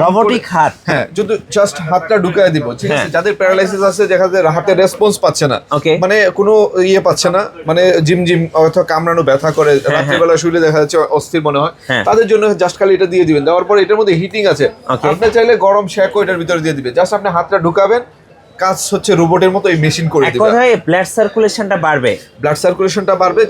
Robotic হাত হ্যাঁ যদি জাস্ট হাতটা ঢুকায় দিব ঠিক আছে? হ্যাঁ। যাদের প্যারালাইসিস আছে দেখা যায় হাতে রেসপন্স পাচ্ছে না। মানে কোনো ইয়ে পাচ্ছে না মানে জিম জিম অথবা কামড়ানো ব্যথা করে রাত্রিবেলা শুলে দেখা যাচ্ছে অস্থির মনে হয়। হ্যাঁ। তাদের জন্য জাস্ট খালি এটা দিয়ে দিবেন। দেওয়ার পর এটার মধ্যে হিটিং আছে. আপনি চাইলে গরম শ্যাকও এটার ভিতরে দিয়ে দিবেন। জাস্ট আপনি হাতটা ঢুকাবেন কাজ হচ্ছে রোবটের মতো এই মেশিন করে দিবে। কথায় ব্লাড সার্কুলেশনটা বাড়বে। ব্লাড সার্কুলেশনটা বাড়বে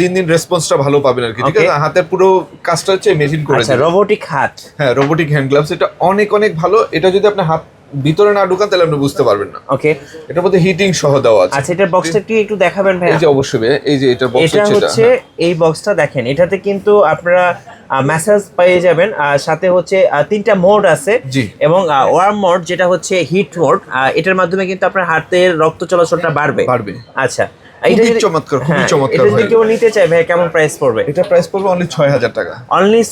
দিন দিন রেসপন্সটা ভালো পাবেন আর কি ঠিক আছে? হাতের পুরো কাজটা হচ্ছে মেশিন করে আচ্ছা দিবে। রোবোটিক হাত। হ্যাঁ রোবোটিক হ্যান্ড গ্লাভস এটা অনেক অনেক ভালো। এটা যদি আপনি হাত ভিতরে না ঢুকান তাহলে আপনি বুঝতে পারবেন না। ওকে এটার মধ্যে হিটিং সহ দেওয়া আছে। আচ্ছা এটার বক্সটা কি একটু দেখাবেন ভাই এই যে অবশ্যই এই যে এটার বক্স এটা হচ্ছে এটা হচ্ছে এই বক্সটা দেখেন এটাতে কিন্তু আপনারা ম্যাসাজ পেয়ে যাবেন। আর সাথে হচ্ছে তিনটা মোড আছে। এবং ওয়ার্ম মোড যেটা হচ্ছে হিট মোড এটার মাধ্যমে কিন্তু আপনার হাতের রক্ত চলাচলটা বাড়বে। বাড়বে। আচ্ছা। এটা যদি- চমৎকার, খুবই হ্যাঁ, চমৎকার এটা যদি কেউ নিতে চায় ভাই কেমন প্রাইস পড়বে? এটা প্রাইস পড়বে অনলি ছয় হাজার টাকা। অনলি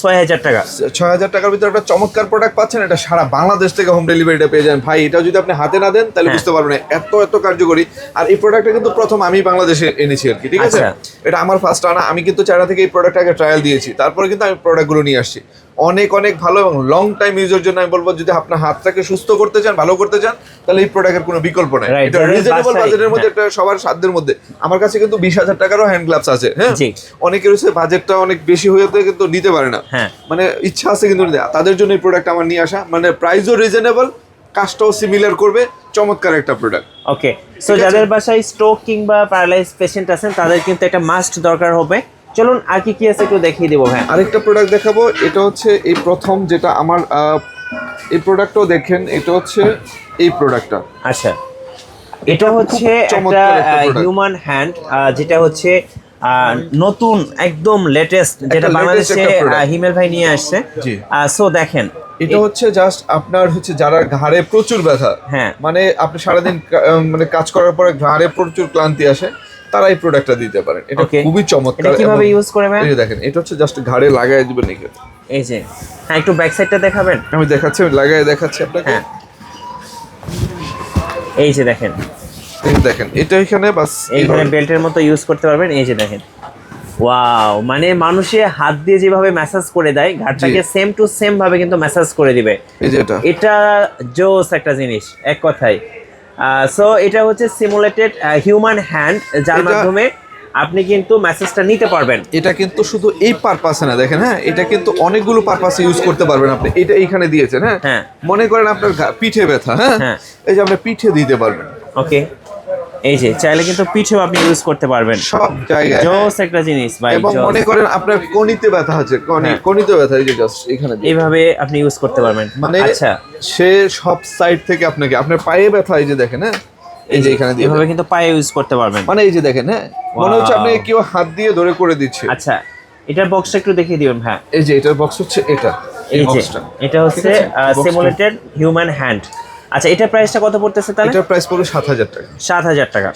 টাকার ভিতরে একটা চমৎকার প্রোডাক্ট পাচ্ছেন এটা সারা বাংলাদেশ থেকে হোম ডেলিভারিটা পেয়ে ভাই এটা যদি আপনি হাতে না দেন তাহলে হ্যাঁ। বুঝতে পারবেন এত এত কার্যকরী। আর এই প্রোডাক্টটা কিন্তু প্রথম আমি বাংলাদেশে এনেছি আর কি ঠিক আছে? আচ্ছা। এটা আমার ফার্স্ট আনা আমি কিন্তু চায়না থেকে এই প্রোডাক্টটাকে ট্রায়াল দিয়েছি। তারপরে কিন্তু আমি প্রোডাক্টগুলো নিয়ে আসছি। অনেক অনেক ভালো এবং লং টাইম ইউজের জন্য আমি বলব যদি আপনার হাতটাকে সুস্থ করতে চান ভালো করতে চান তাহলে এই প্রোডাক্টের কোনো বিকল্প নাই। এটা রিজনেবল বাজেটের মধ্যে হ্যাঁ। একটা সবার সাধ্যের মধ্যে। আমার কাছে কিন্তু বিশ হাজার টাকারও হ্যান্ড গ্লাভস আছে হ্যাঁ? জি। অনেকের হচ্ছে বাজেটটা অনেক বেশি হয়ে কিন্তু নিতে পারে না। হ্যাঁ। মানে ইচ্ছা আছে কিন্তু তাদের জন্য এই প্রোডাক্ট আমার নিয়ে আসা। মানে প্রাইসও রিজনেবল কাজটাও সিমিলার করবে চমৎকার একটা প্রোডাক্ট ওকে সো যাদের বাসায় স্ট্রোক কিংবা প্যারালাইজ পেশেন্ট আছেন তাদের কিন্তু একটা মাস্ট দরকার হবে। চলুন আর কি কি আছে একটু দেখিয়ে দেবো হ্যাঁ আরেকটা প্রোডাক্ট দেখাবো এটা হচ্ছে এই প্রথম যেটা আমার এই প্রোডাক্টটাও দেখেন এটা হচ্ছে এই প্রোডাক্টটা আচ্ছা। এটা হচ্ছে একটা। হিউম্যান হ্যান্ড যেটা হচ্ছে নতুন একদম লেটেস্ট যেটা বাংলাদেশে হিমেল ভাই নিয়ে আসছে। সো দেখেন এটা হচ্ছে জাস্ট আপনার হচ্ছে যারা ঘাড়ে প্রচুর ব্যথা হ্যাঁ। মানে আপনি সারাদিন মানে কাজ করার পরে ঘাড়ে প্রচুর ক্লান্তি আসে তারা এই প্রোডাক্টটা দিতে পারেন। এটা খুবই চমৎকার কীভাবে ইউজ করে ম্যাম এই যে দেখেন এটা হচ্ছে জাস্ট ঘাড়ে লাগাই দিবেন এখানে এই যে হ্যাঁ একটু ব্যাক সাইডটা দেখাবেন? আমি দেখাচ্ছি লাগাই দেখাচ্ছি আপনাকে। হ্যাঁ। এই যে দেখেন। এই দেখেন এটা এখানে বাস এইখানে বেল্টের মতো ইউজ করতে পারবেন। এই যে দেখেন। ওয়াও মানে মানুষে হাত দিয়ে যেভাবে ম্যাসাজ করে দেয় ঘাটটাকে সেম টু সেম ভাবে কিন্তু ম্যাসাজ করে দিবে। এই যে এটা। এটা জোস একটা জিনিস এক কথায়। সো এটা হচ্ছে সিমুলেটেড হিউম্যান হ্যান্ড যার মাধ্যমে আপনি কিন্তু মেসেজটা নিতে পারবেন। এটা কিন্তু শুধু এই পারপাসে না দেখেন হ্যাঁ? এটা কিন্তু অনেকগুলো পারপাসে ইউজ করতে পারবেন আপনি। এটা এইখানে দিয়েছেন হ্যাঁ? হ্যাঁ। মনে করেন আপনার পিঠে ব্যথা হ্যাঁ? হ্যাঁ। এই যে আপনি পিঠে দিতে পারবেন। ওকে এই যে চাইলে কিন্তু পিঠেও আপনি ইউজ করতে পারবেন। সব জায়গায়। জোস একটা জিনিস ভাই এবং মনে করেন আপনার কনিতে ব্যথা আছে কনি হ্যাঁ। কনিতে ব্যথা এই যে জাস্ট এখানে। এইভাবে আপনি ইউজ করতে পারবেন। মানে আচ্ছা। সে সব সাইড থেকে আপনাকে আপনার পায়ে ব্যথা এই যে দেখেন হ্যাঁ? এই যে এখানে দিয়ে এইভাবে কিন্তু পায়ে ইউজ করতে পারবেন। মানে এই যে দেখেন হ্যাঁ? মনে হচ্ছে আপনি. কেউ হাত দিয়ে ধরে করে দিচ্ছে। আচ্ছা এটার বক্সটা একটু দেখিয়ে দিবেন হ্যাঁ? এই যে এটার বক্স হচ্ছে এটা এই বক্সটা এটা হচ্ছে। সিমুলেটেড হিউম্যান হ্যান্ড আচ্ছা এটার প্রাইসটা কত পড়তেছে তাহলে? এটার প্রাইস পড়বে সাত হাজার টাকা। সাত হাজার টাকা।